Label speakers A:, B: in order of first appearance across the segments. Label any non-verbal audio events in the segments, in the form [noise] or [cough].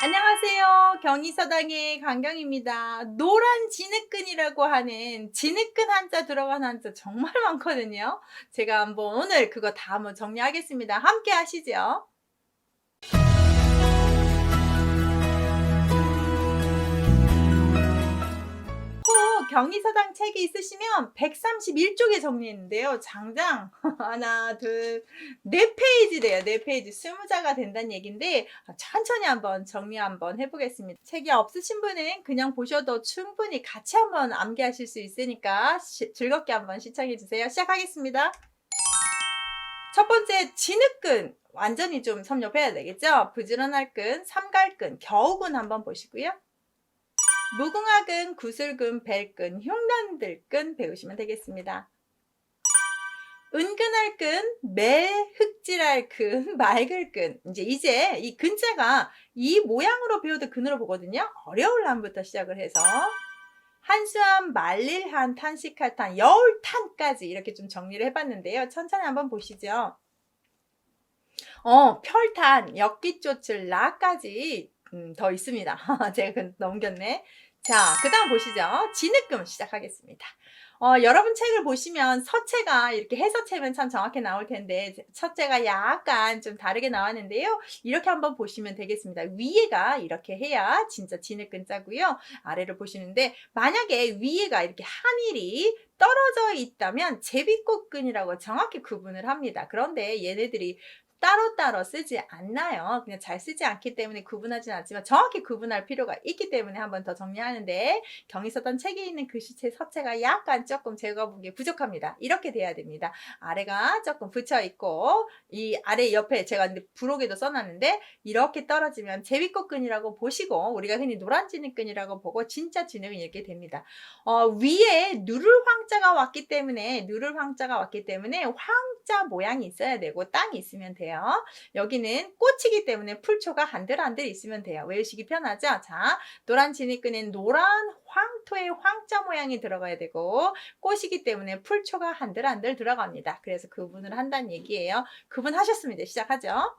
A: 안녕하세요. 경희서당의 강경입니다. 노란 진흙끈이라고 하는 진흙끈 한자 들어간 한자 정말 많거든요. 제가 한번 오늘 그거 다 한번 정리하겠습니다. 함께 하시죠. 경희서당 책이 있으시면 131쪽에 정리했는데요. 장장 [laughs] 하나, 둘, 네 페이지래요. 네 페이지. 스무 자가 된다는 얘기인데 천천히 한번 정리 한번 해보겠습니다. 책이 없으신 분은 그냥 보셔도 충분히 같이 한번 암기하실 수 있으니까 시- 즐겁게 한번 시청해 주세요. 시작하겠습니다. 첫 번째 진흙근 완전히 좀 섭렵해야 되겠죠? 부지런할 근, 삼갈근, 겨우근 한번 보시고요. 무궁화근, 구슬근, 벨근, 흉단들근 배우시면 되겠습니다. 은근할근, 매흑질할근, [laughs] 맑을근. 이제 이제 이 근자가 이 모양으로 배워도 근으로 보거든요. 어려울 한부터 시작을 해서 한수한, 말릴한, 탄식할 탄, 여울탄까지 이렇게 좀 정리를 해봤는데요. 천천히 한번 보시죠. 어, 별탄, 엽기쫓을 라까지 음, 더 있습니다. [laughs] 제가 그 넘겼네. 자, 그 다음 보시죠. 진흙금 시작하겠습니다. 어, 여러분 책을 보시면 서체가 이렇게 해서체면 참 정확히 나올 텐데 서체가 약간 좀 다르게 나왔는데요. 이렇게 한번 보시면 되겠습니다. 위에가 이렇게 해야 진짜 진흙근 자고요. 아래를 보시는데 만약에 위에가 이렇게 한일이 떨어져 있다면 제비꽃근이라고 정확히 구분을 합니다. 그런데 얘네들이 따로따로 쓰지 않나요? 그냥 잘 쓰지 않기 때문에 구분하진 않지만 정확히 구분할 필요가 있기 때문에 한 번 더 정리하는데 경의서던 책에 있는 글씨체 서체가 약간 조금 제가 보기에 부족합니다. 이렇게 돼야 됩니다. 아래가 조금 붙여 있고 이 아래 옆에 제가 부록에도 써놨는데 이렇게 떨어지면 제비꽃끈이라고 보시고 우리가 흔히 노란 진흙끈이라고 보고 진짜 진흙은 이렇게 됩니다. 어, 위에 누를 황자가 왔기 때문에 누를 황자가 왔기 때문에 황자 모양이 있어야 되고 땅이 있으면 돼요. 여기는 꽃이기 때문에 풀초가 한들한들 있으면 돼요. 외우시기 편하죠? 자, 노란 진흙끈엔 노란 황토의 황자 모양이 들어가야 되고 꽃이기 때문에 풀초가 한들한들 들어갑니다. 그래서 구분을 한다는 얘기예요. 구분하셨습니다. 시작하죠.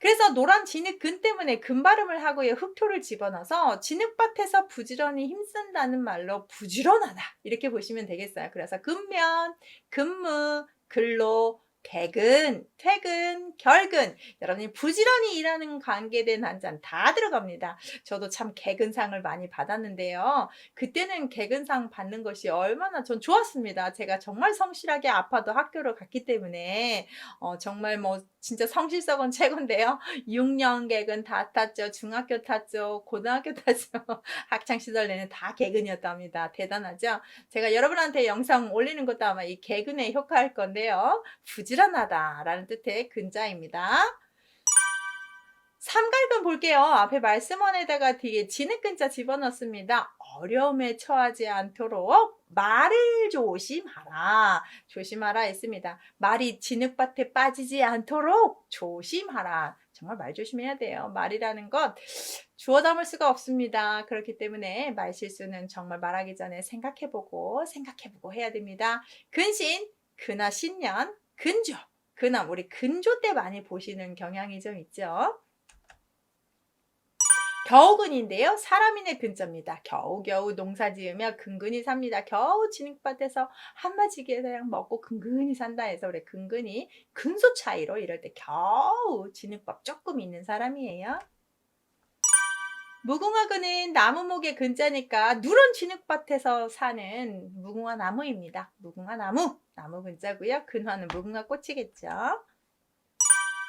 A: 그래서 노란 진흙근 때문에 금발음을 하고요. 흙토를 집어넣어서 진흙밭에서 부지런히 힘쓴다는 말로 부지런하다. 이렇게 보시면 되겠어요. 그래서 근면, 근무, 근로, 퇴근, 퇴근, 결근. 여러분이 부지런히 일하는 관계된 한자는 다 들어갑니다. 저도 참 개근상을 많이 받았는데요. 그때는 개근상 받는 것이 얼마나 전 좋았습니다. 제가 정말 성실하게 아파도 학교를 갔기 때문에 어, 정말 뭐 진짜 성실성은 최고인데요. 6년 개근 다 탔죠. 중학교 탔죠. 고등학교 탔죠. [laughs] 학창시절 내내 다 개근이었답니다. 대단하죠? 제가 여러분한테 영상 올리는 것도 아마 이 개근에 효과할 건데요. 부지 런하다라는 뜻의 근자입니다. 삼갈근 볼게요. 앞에 말씀원에다가 뒤에 진흙근자 집어넣습니다. 어려움에 처하지 않도록 말을 조심하라. 조심하라 했습니다. 말이 진흙밭에 빠지지 않도록 조심하라. 정말 말 조심해야 돼요. 말이라는 것 주워 담을 수가 없습니다. 그렇기 때문에 말 실수는 정말 말하기 전에 생각해보고 생각해보고 해야 됩니다. 근신, 근하 신년, 근조, 근암 우리 근조 때 많이 보시는 경향이 좀 있죠. 겨우근인데요. 사람인의 근자입니다. 겨우겨우 농사 지으며 근근히 삽니다. 겨우 진흙밭에서 한마지게 그냥 먹고 근근히 산다 해서 그래 근근히 근소 차이로 이럴 때 겨우 진흙밥 조금 있는 사람이에요. 무궁화근은 나무목의 근자니까 누런 진흙밭에서 사는 무궁화 나무입니다. 무궁화 나무, 나무 근자고요. 근화는 무궁화 꽃이겠죠.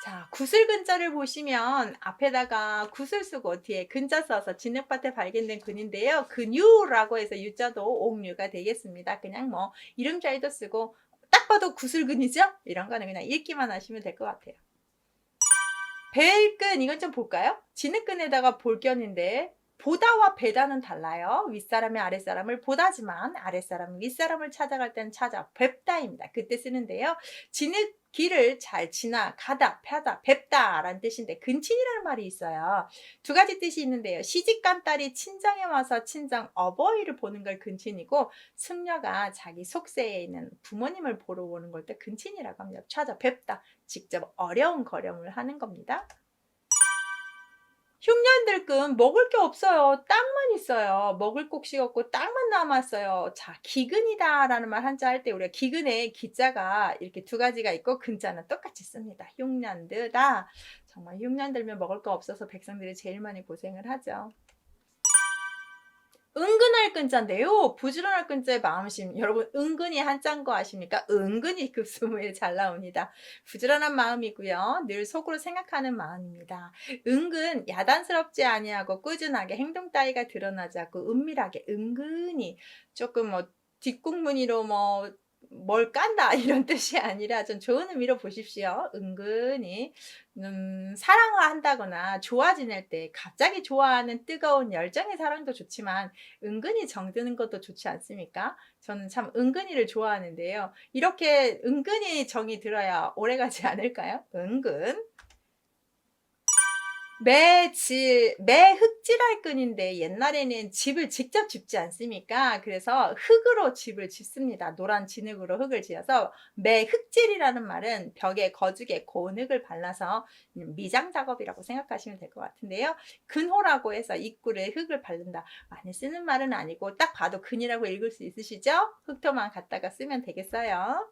A: 자, 구슬 근자를 보시면 앞에다가 구슬 쓰고 뒤에 근자 써서 진흙밭에 발견된 근인데요. 근유라고 해서 유자도 옥류가 되겠습니다. 그냥 뭐 이름 자리도 쓰고 딱 봐도 구슬근이죠? 이런 거는 그냥 읽기만 하시면 될 것 같아요. 벨근 이건 좀 볼까요? 진흙근에다가 볼견인데 보다와 배다는 달라요. 윗사람이 아랫사람을 보다지만 아랫사람이 윗사람을 찾아갈 때는 찾아 뵙다입니다. 그때 쓰는데요. 진흙 길을 잘 지나 가다, 펴다, 뵙다 라는 뜻인데 근친이라는 말이 있어요. 두 가지 뜻이 있는데요. 시집간 딸이 친정에 와서 친정 어버이를 보는 걸 근친이고 승려가 자기 속세에 있는 부모님을 보러 오는 걸 때 근친이라고 합니다. 찾아 뵙다, 직접 어려운 걸음을 하는 겁니다. 흉년들끔 먹을 게 없어요. 땅만 있어요. 먹을 곡식 없고 땅만 남았어요. 자, 기근이다 라는 말 한자 할 때 우리가 기근에 기자가 이렇게 두 가지가 있고 근자는 똑같이 씁니다. 흉년드다. 정말 흉년들면 먹을 거 없어서 백성들이 제일 많이 고생을 하죠. 은근할 끈자인데요. 부지런할 끈자의 마음심. 여러분, 은근히 한자인 거 아십니까? 은근히 급수무에 잘 나옵니다. 부지런한 마음이고요. 늘 속으로 생각하는 마음입니다. 은근, 야단스럽지 아니하고 꾸준하게 행동 따위가 드러나지 않고 은밀하게, 은근히 조금 뭐 뒷국무늬로 뭐 뭘 깐다 [laughs] 이런 뜻이 아니라 좀 좋은 의미로 보십시오. 은근히 음, 사랑한다거나 좋아 지낼 때 갑자기 좋아하는 뜨거운 열정의 사랑도 좋지만 은근히 정드는 것도 좋지 않습니까? 저는 참 은근히를 좋아하는데요. 이렇게 은근히 정이 들어야 오래가지 않을까요? 은근. 매질, 매 흙질할 끈인데 옛날에는 집을 직접 짓지 않습니까? 그래서 흙으로 집을 짓습니다. 노란 진흙으로 흙을 지어서 매 흙질이라는 말은 벽에 거죽에 고운 흙을 발라서 미장 작업이라고 생각하시면 될 것 같은데요. 근호라고 해서 입구에 흙을 바른다. 많이 쓰는 말은 아니고 딱 봐도 근이라고 읽을 수 있으시죠? 흙토만 갖다가 쓰면 되겠어요.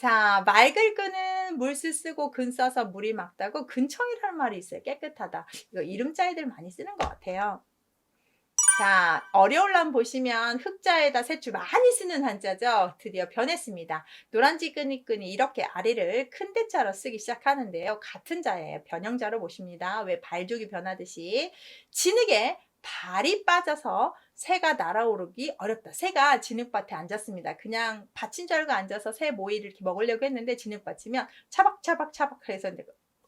A: 자, 맑을 끈은 물수 쓰고 근 써서 물이 맑다고 근청이라는 말이 있어요. 깨끗하다. 이거 이름자애들 많이 쓰는 것 같아요. 자, 어려울람 보시면 흑자에다 셋줄 많이 쓰는 한자죠. 드디어 변했습니다. 노란지 끈이 끈이 이렇게 아래를 큰 대자로 쓰기 시작하는데요. 같은 자예요. 변형자로 보십니다. 왜 발족이 변하듯이 진흙에 발이 빠져서 새가 날아오르기 어렵다. 새가 진흙밭에 앉았습니다. 그냥 받친 줄 알고 앉아서 새 모이를 이렇게 먹으려고 했는데 진흙밭이면 차박차박 차박 해서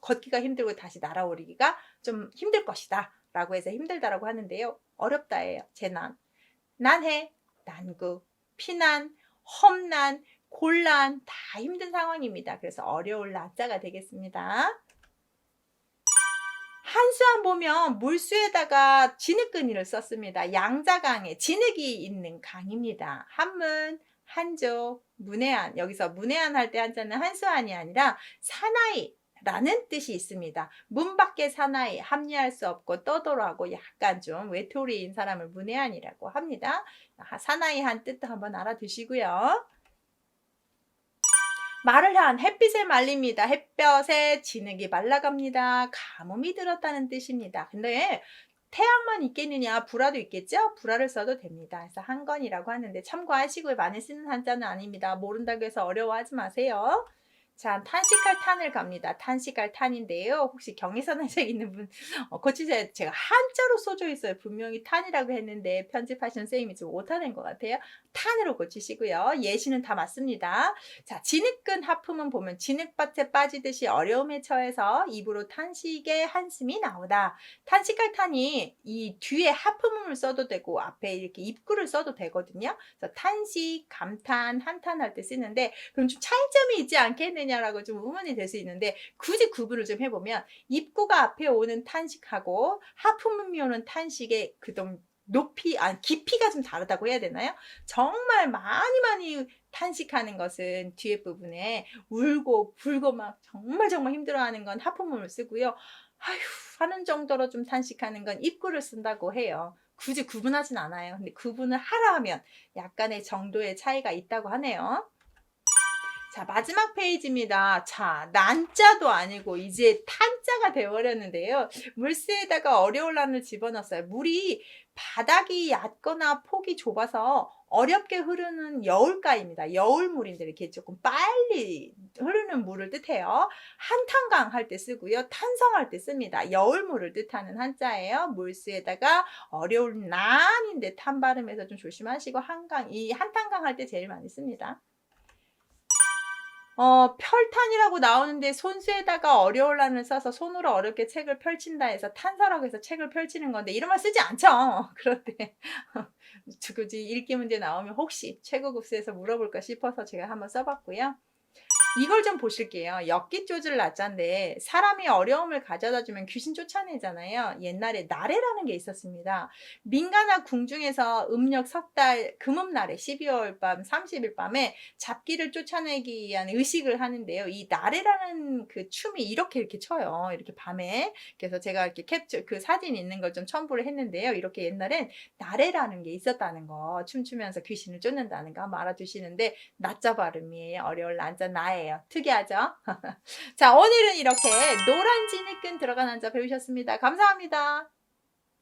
A: 걷기가 힘들고 다시 날아오르기가 좀 힘들 것이다. 라고 해서 힘들다라고 하는데요. 어렵다예요. 재난. 난해, 난구, 피난, 험난, 곤란 다 힘든 상황입니다. 그래서 어려울 낮자가 되겠습니다. 한수안 보면 물수에다가 진흙끈이를 썼습니다. 양자강에 진흙이 있는 강입니다. 한문, 한조, 문해안. 여기서 문해안 할 때 한자는 한수안이 아니라 사나이, 라는 뜻이 있습니다. 문 밖의 사나이, 합리할 수 없고 떠돌아고 약간 좀 외톨이인 사람을 문해안이라고 합니다. 사나이 한 뜻도 한번 알아두시고요. 말을 한 햇빛에 말립니다. 햇볕에 진흙이 말라갑니다. 가뭄이 들었다는 뜻입니다. 근데 태양만 있겠느냐 불화도 있겠죠? 불화를 써도 됩니다. 그래서 한건이라고 하는데 참고하시고 많이 쓰는 한자는 아닙니다. 모른다고 해서 어려워하지 마세요. 자, 탄식할 탄을 갑니다. 탄식할 탄인데요. 혹시 경의선에서 있는 분, 어, 고치세요. 제가 한자로 써져 있어요. 분명히 탄이라고 했는데 편집하신 선생님이 좀 오타낸 것 같아요. 탄으로 고치시고요. 예시는 다 맞습니다. 자, 진흙근 하품은 보면 진흙밭에 빠지듯이 어려움에 처해서 입으로 탄식의 한숨이 나오다. 탄식할 탄이 이 뒤에 하품음을 써도 되고 앞에 이렇게 입구를 써도 되거든요. 그래서 탄식, 감탄, 한탄할 때 쓰는데 그럼 좀 차이점이 있지 않겠느냐? 되냐라고 좀 의문이 될 수 있는데 굳이 구분을 좀 해보면 입구가 앞에 오는 탄식하고 하품음이 오는 탄식의 그동 높이, 아, 깊이가 좀 다르다고 해야 되나요? 정말 많이 많이 탄식하는 것은 뒤에 부분에 울고 굴고 막 정말 정말 힘들어하는 건 하품음을 쓰고요. 아휴 하는 정도로 좀 탄식하는 건 입구를 쓴다고 해요. 굳이 구분하진 않아요. 근데 구분을 하라 하면 약간의 정도의 차이가 있다고 하네요. 자, 마지막 페이지입니다. 자, 난자도 아니고 이제 탄자가 되어버렸는데요. 물새에다가 어려울 난을 집어넣었어요. 물이 바닥이 얕거나 폭이 좁아서 어렵게 흐르는 여울가입니다. 여울물인데 이렇게 조금 빨리 흐르는 물을 뜻해요. 한탄강 할 때 쓰고요. 탄성할 때 씁니다. 여울물을 뜻하는 한자예요. 물수에다가 어려울 난인데 탄 발음에서 좀 조심하시고 한강 이 한탄강 할 때 제일 많이 씁니다. 어, 펼탄이라고 나오는데 손수에다가 어려울란을 써서 손으로 어렵게 책을 펼친다 해서 탄사라고 해서 책을 펼치는 건데 이런 말 쓰지 않죠. [laughs] 그런데 [laughs] 굳이 읽기 문제 나오면 혹시 최고급수에서 물어볼까 싶어서 제가 한번 써봤고요. 이걸 좀 보실게요. 엽기조절 나자인데 사람이 어려움을 가져다 주면 귀신 쫓아내잖아요. 옛날에 나래라는 게 있었습니다. 민가나 궁중에서 음력 석달 금음날에 12월 밤 30일 밤에 잡기를 쫓아내기 위한 의식을 하는데요. 이 나래라는 그 춤이 이렇게 이렇게 춰요. 이렇게 밤에. 그래서 제가 이렇게 캡처 그 사진 있는 걸 좀 첨부를 했는데요. 이렇게 옛날엔 나래라는 게 있었다는 거 춤추면서 귀신을 쫓는다는 거 한번 알아두시는데 낮자 발음이에요. 어려울 난자 나 예요. 특이하죠? [laughs] 자 오늘은 이렇게 노란 진이끈 들어간 한자 배우셨습니다. 감사합니다.